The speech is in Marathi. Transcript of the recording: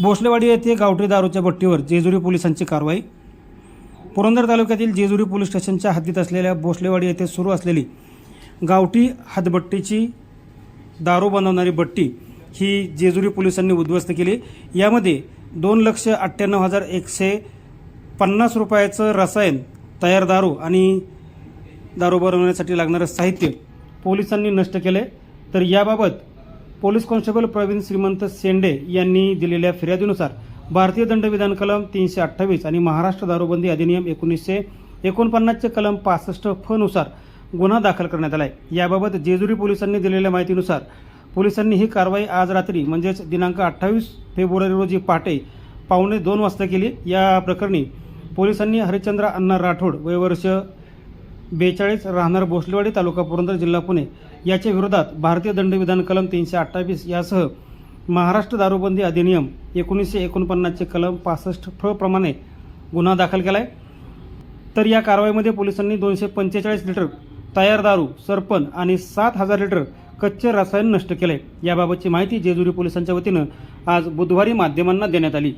भोसलेवाडी येथे गावठी दारूच्या भट्टीवर जेजुरी पोलिसांची कारवाई. पुरंदर तालुक्यातील जेजुरी पोलीस स्टेशनच्या हद्दीत असलेल्या भोसलेवाडी येथे सुरू असलेली गावठी हातभट्टीची दारू बनवणारी भट्टी ही जेजुरी पोलिसांनी उद्ध्वस्त केली. यामध्ये दोन लक्ष अठ्ठ्याण्णव हजार एकशे पन्नास रुपयाचं रसायन तयार दारू आणि दारू बनवण्यासाठी लागणारं साहित्य पोलिसांनी नष्ट केले तर याबाबत पोलीस कॉन्स्टेबल प्रवीण श्रीमंत सेंडे यांनी दिलेल्या फिर्यादीनुसार भारतीय दंडविधान कलम तीनशे अठ्ठावीस आणि महाराष्ट्र दारूबंदी अधिनियम एकोणीसशे एकोणपन्नासचे कलम पासष्ट फ नुसार गुन्हा दाखल करण्यात आला आहे याबाबत जेजुरी पोलिसांनी दिलेल्या माहितीनुसार पोलिसांनी ही कारवाई आज रात्री म्हणजेच दिनांक अठ्ठावीस फेब्रुवारी रोजी पहाटे पावणे दोन वाजता केली. या प्रकरणी पोलिसांनी हरिश्चंद्र अण्णा राठोड वयवर्ष बेचाळीस राहणार भोसलेवाडी तालुका पुरंदर जिल्हा पुणे. याच्या विरोधात भारतीय दंडविधान कलम तीनशे अठ्ठावीस यासह महाराष्ट्र दारूबंदी अधिनियम एकोणीसशे एकोणपन्नासचे कलम पासष्ट फ प्रमाणे गुन्हा दाखल केला आहे तर या कारवाईमध्ये पोलिसांनी दोनशे पंचेचाळीस लिटर तयार दारू सरपण आणि सात हजार लिटर कच्चे रसायन नष्ट केले याबाबतची माहिती जेजुरी पोलिसांच्या वतीनं आज बुधवारी माध्यमांना देण्यात आली.